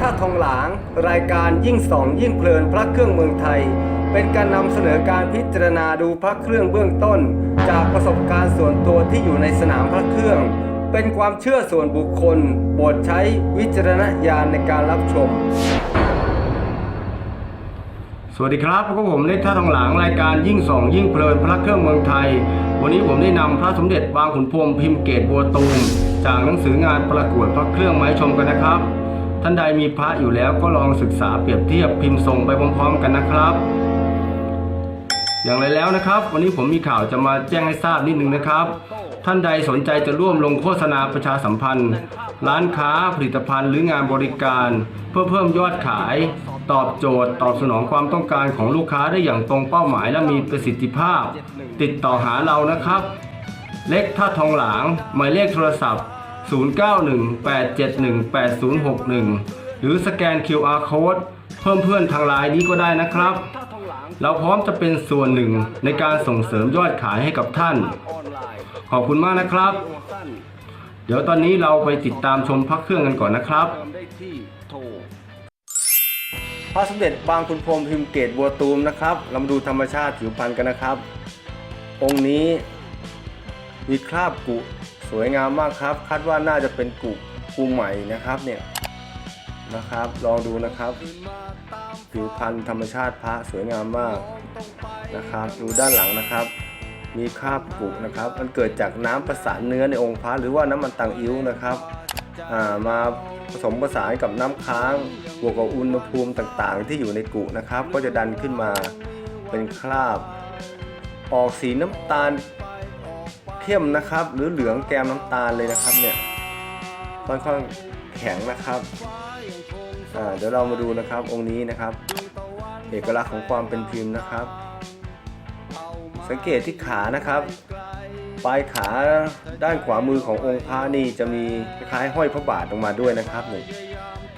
ท่าทองหลาง รายการยิ่งส่องยิ่งเพลินพระเครื่องเมืองไทย เป็นการนำเสนอการพิจารณาดูพระเครื่องเบื้องต้น จากประสบการณ์ส่วนตัวที่อยู่ในสนามพระเครื่อง เป็นความเชื่อส่วนบุคคลโปรดใช้วิจารณญาณในการรับชม สวัสดีครับพบกับผมเล็กท่าทองหลังรายการยิ่งส่องยิ่งเพลินพระเครื่องเมืองไทย วันนี้ผมได้นำพระสมเด็จบางขุนพรหมพิมพ์เกตบัวตูมจากหนังสืองานประกวดพระเครื่องมาให้ชมกันนะครับ ท่านใดมีพระอยู่แล้วก็ลองศึกษาเปรียบเทียบพิมพ์ทรงไปพร้อมๆกันนะครับ อย่างไรแล้วนะครับ วันนี้ผมมีข่าวจะมาแจ้งให้ทราบนิดนึงนะครับ ท่านใดสนใจจะร่วมลงโฆษณาประชาสัมพันธ์ ร้านค้าผลิตภัณฑ์หรืองานบริการ เพื่อเพิ่มยอดขาย ตอบโจทย์ ตอบสนองความต้องการของลูกค้าได้อย่างตรงเป้าหมายและมีประสิทธิภาพ ติดต่อหาเรานะครับ เล็กท่าทองหลางหมายเลขโทรศัพท์ 0918718061 หรือสแกน QR Code เพิ่มเพื่อนทางไลน์นี้ก็ได้นะครับ เราพร้อมจะเป็นส่วนหนึ่งในการส่งเสริมยอดขายให้กับท่าน ขอบคุณมากนะครับ เดี๋ยวตอนนี้เราไปติดตามชมพักเครื่องกันก่อนนะครับพระสมเด็จบางคุณพรหมพิมพ์เกตบัวตูมนะครับเรามาดูธรรมชาติผิวพรรณกันนะครับ องค์นี้มีคราบกุส วยงามมากครับคาดว่าน่าจะเป็นกุกุใหม่นะครับเนี่ยนะครับลองดูนะครับ ผิวพรรณธรรมชาติพระสวยงามมากนะครับ ดูด้านหลังนะครับ มีคราบกุนะครับ มันเกิดจากน้ำประสานเนื้อในองค์พระหรือว่าน้ำมันตังอิ้วนะครับมาผสมผสานกับน้ำค้างบวกกับอุณหภูมิต่างๆ ที่อยู่ในกุนะครับ ก็จะดันขึ้นมาเป็นคราบ ออกสีน้ำตาล เข้มนะครับ หรือเหลืองแกมน้ำตาลเลยนะครับเนี่ยค่อนข้างแข็งนะครับเดี๋ยวเรามาดูนะครับองค์นี้นะครับ เอกลักษณ์ของความเป็นพิมพ์นะครับ สังเกตที่ขานะครับ ปลายขาด้านขวามือขององค์พระนี่จะมีคล้ายห้อยพระบาทลงมาด้วยนะครับนี่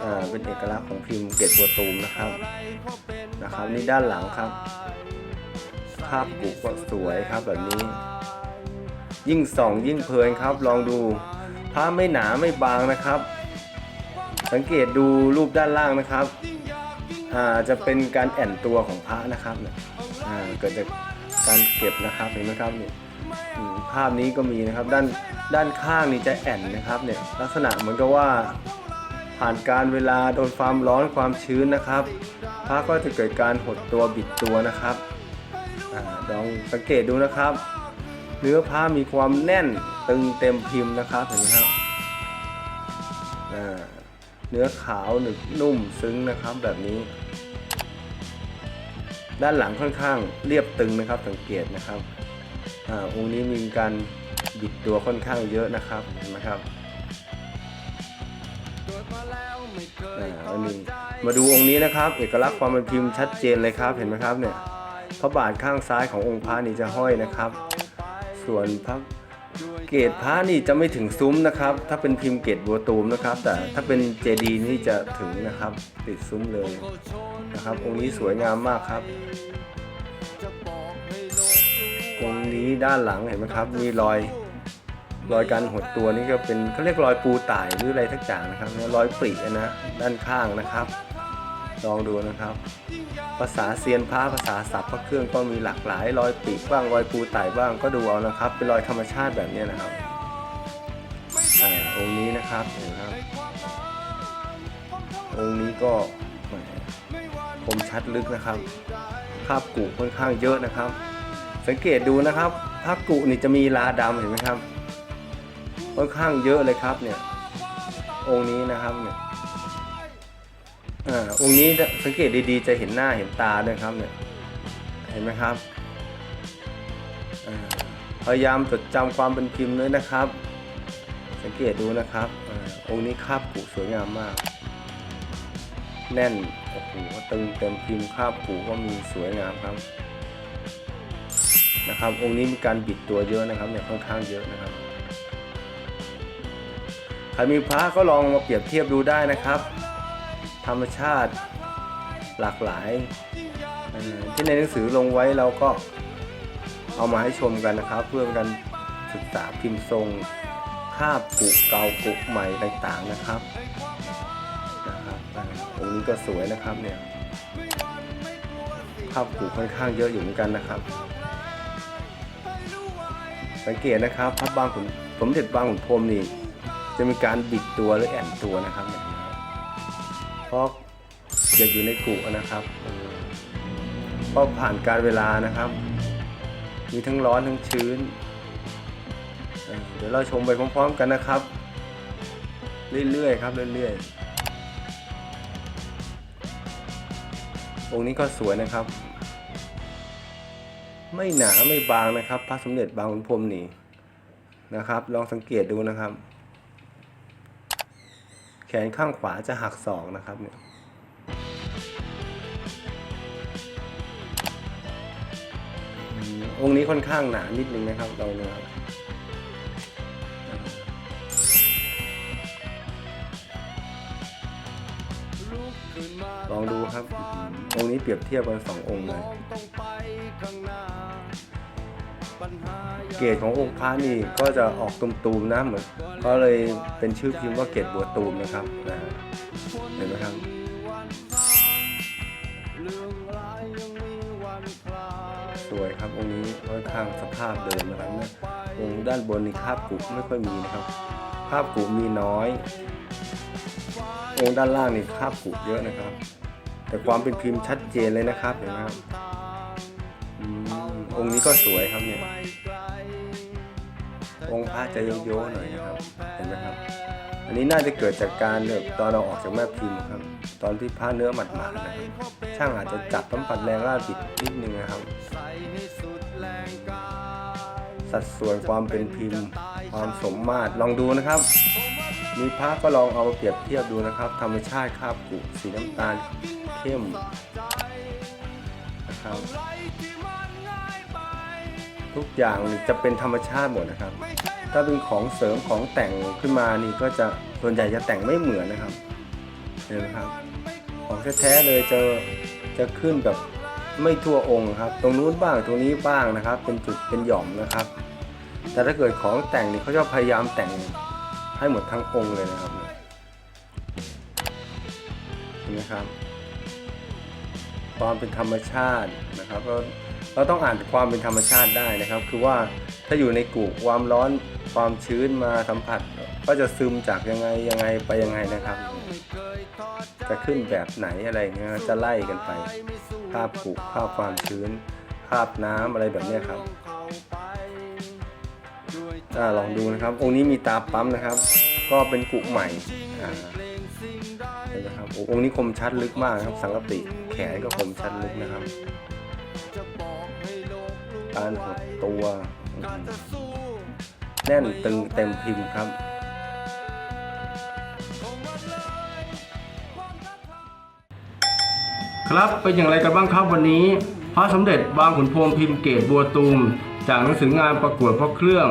อ่าเป็นเอกลักษณ์ของพิมพ์เกตบัวตูมนะครับนะครับนี่ด้านหลังครับ ภาพปลูกก็สวยครับแบบนี้ ยิ่งส่องยิ่งเพลินครับ ลองดูผ้าไม่หนาไม่บางนะครับ สังเกตดูรูปด้านล่างนะครับอาจะเป็นการแอนตัวของพระนะครับเนี่ยเกิดจากการเก็บนะครับเห็นไหมครับเนี่ยภาพนี้ก็มีนะครับด้านด้านข้างนี่จะแอนนะครับเนี่ยลักษณะเหมือนกับว่าผ่านการเวลาโดนความร้อนความชื้นนะครับพระก็จะเกิดการหดตัวบิดตัวนะครับอลองสังเกตดูนะครับ เนื้อผ้ามีความแน่นตึงเต็มพิมพ์นะครับเห็นไหมครับเนื้อขาวหนึบนุ่มซึ้งนะครับแบบนี้ ด้านหลังค่อนข้างเรียบตึงนะครับสังเกตนะครับอองค์นี้มีการบิดตัวค่อนข้างเยอะนะครับเห็นไหมครับอันนี้มาดูองค์นี้นะครับ เอกลักษณ์ความเป็นพิมพ์ชัดเจนเลยครับเห็นไหมครับเนี่ยพระบาทข้างซ้ายขององค์พระนี่จะห้อยนะครับ ส่วนพระเกตพระนี่จะไม่ถึงซุ้มนะครับ ถ้าเป็นพิมพ์เกตบัวตูมนะครับ แต่ถ้าเป็นเจดีนี่จะถึงนะครับ ติดซุ้มเลยนะครับองค์นี้สวยงามมากครับองค์นี้ด้านหลังเห็นไหมครับ มีรอยรอยการหดตัวนี่ก็เป็นเขาเรียกรอยปูต่ายหรืออะไรทักอย่างนะครับนี่รอยปรินะด้านข้างนะครับ ลองดูนะครับ ภาษาเซียนพระภาษาศัพท์พระเครื่องก็มีหลากหลายรอยปีกบ้างรอยปูไต่บ้างก็ดูเอานะครับ เป็นรอยธรรมชาติแบบนี้นะครับอ่าองค์นี้นะครับเห็นครับ องค์นี้ก็แหมคมชัดลึกนะครับภาพกุค่อนข้างเยอะนะครับ สังเกตดูนะครับภาพกุนี่จะมีลาดำเห็นไหมครับค่อนข้างเยอะเลยครับเนี่ยองค์นี้นะครับเนี่ย อ่าองค์นี้สังเกตดีๆ จะเห็นหน้าเห็นตาด้วยครับเนี่ย เห็นไหมครับ พยายามจดจำความเป็นพิมพ์ด้วยนะครับ สังเกตดูนะครับอองค์นี้คาบผูสวยงามมาก แน่น โอ้โหตึงเต็มพิมพ์คาบผูก็มีสวยงามครับ นะครับ องค์นี้มีการบิดตัวเยอะนะครับเนี่ยค่อนข้างเยอะนะครับใครมีพระก็ลองมาเปรียบเทียบดูได้นะครับ ธรรมชาติหลากหลายที่ในหนังสือลงไว้เราก็เอามาให้ชมกันนะครับ เพื่อเป็นการศึกษาพิมพ์ทรงคาบกุเก่ากุใหม่ต่างๆนะครับนะครับอ่าองนี้ก็สวยนะครับเนี่ยภาพกูกค่อนข้างเยอะอยู่เหมือนกันนะครับ สังเกตนะครับพระบางขุนสมเด็จบางขุนพรมนี่จะมีการบิดตัวหรือแอนตัวนะครับเนี่ย ราะอยากอยู่ในกุนะครับเออเพราะผ่านการเวลานะครับ มีทั้งร้อนทั้งชื้น เดี๋ยวเราชมไปพร้อมๆกันนะครับ เรื่อยๆครับเรื่อยๆองค์นี้ก็สวยนะครับ ไม่หนาไม่บางนะครับ พระสมเด็จบางขุนพรหมนี่นะครับ ลองสังเกตดูนะครับ แขนข้างขวาจะหักศอกนะครับเนี่ยองค์นี้ค่อนข้างหนานิดนึงนะครับเราเนี่ยครับลองดูครับ องค์นี้เปรียบเทียบกันสององค์เลย เกรดขององค์พระนี่ก็จะออกตุมๆนะเหมือนก็เลยเป็นชื่อพิมพ์ว่าเกรดบัวตูมนะครับนะเห็นไหมครับสวยครับองค์นี้ค่อนข้างสภาพเดิมนะครับนะองค์ด้านบนนี่คาบกุไม่ค่อยมีนะครับคาบกุมีน้อย องค์ด้านล่างนี่คาบกุเยอะนะครับ แต่ความเป็นพิมพ์ชัดเจนเลยนะครับเห็นไหมครับ องค์นี้ก็สวยครับเนี่ย องค์พระจะโยๆหน่อยนะครับ เห็นไหมครับ อันนี้น่าจะเกิดจากการแบบตอนเราออกจากแม่พิมพ์ครับ ตอนที่ผ้าเนื้อหมาดๆนะครับช่างอาจจะจับต้มปัดแรงล่าบิดนิดนึงนะครับ สัดส่วนความเป็นพิมพ์ ความสมมาตรลองดูนะครับ มีพระก็ลองเอามาเปรียบเทียบดูนะครับ ธรรมชาติคาบกุสีน้ำตาลเข้มนะครับ ทุกอย่างจะเป็นธรรมชาติหมดนะครับ ถ้าเป็นของเสริมของแต่งขึ้นมานี่ก็จะส่วนใหญ่จะแต่งไม่เหมือนนะครับเห็นไหมครับ ของแท้ๆเลยจะจะขึ้นแบบไม่ทั่วองค์ครับ ตรงนู้นบ้างตรงนี้บ้างนะครับ เป็นจุดเป็นหย่อมนะครับ แต่ถ้าเกิดของแต่งนี่เขาจะพยายามแต่งให้หมดทั้งองค์เลยนะครับเห็นไหมครับ ความเป็นธรรมชาตินะครับเราเราต้องอ่านความเป็นธรรมชาติได้นะครับ คือว่าถ้าอยู่ในกุความร้อนความชื้นมาสัมผัส ก็จะซึมจากยังไงยังไงไปยังไงนะครับ จะขึ้นแบบไหนอะไรเงี้ยจะไล่กันไป ภาพกุภาพความชื้น ภาพน้ำอะไรแบบนี้ครับอลองดูนะครับ องค์นี้มีตาปั๊มนะครับ ก็เป็นกุใหม่อ่าเห็นไหมครับองค์นี้คมชัดลึกมากครับสังกติ ขนก็คมชัดลึกนะครับ การหดตัวแน่นตึงเต็มพิมพ์ครับครับเป็นอย่างไรกันบ้างครับวันนี้ พระสมเด็จบางขุนพรมพิมพ์เกตบัวตูม จากหนังสืองานประกวดพระเครื่อง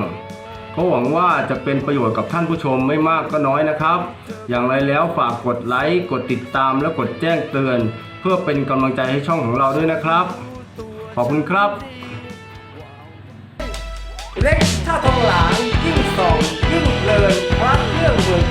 ก็หวังว่าจะเป็นประโยชน์กับท่านผู้ชมไม่มากก็น้อยนะครับ อย่างไรแล้วฝากกดไลค์กดติดตามและกดแจ้งเตือน พื่อเป็นกำลังใจให้ช่องของเราด้วยนะครับ ขอบคุณครับ เล็กท่าทองหลางยิ่งส่องยิ่งเพลินพระเครื่องเมือง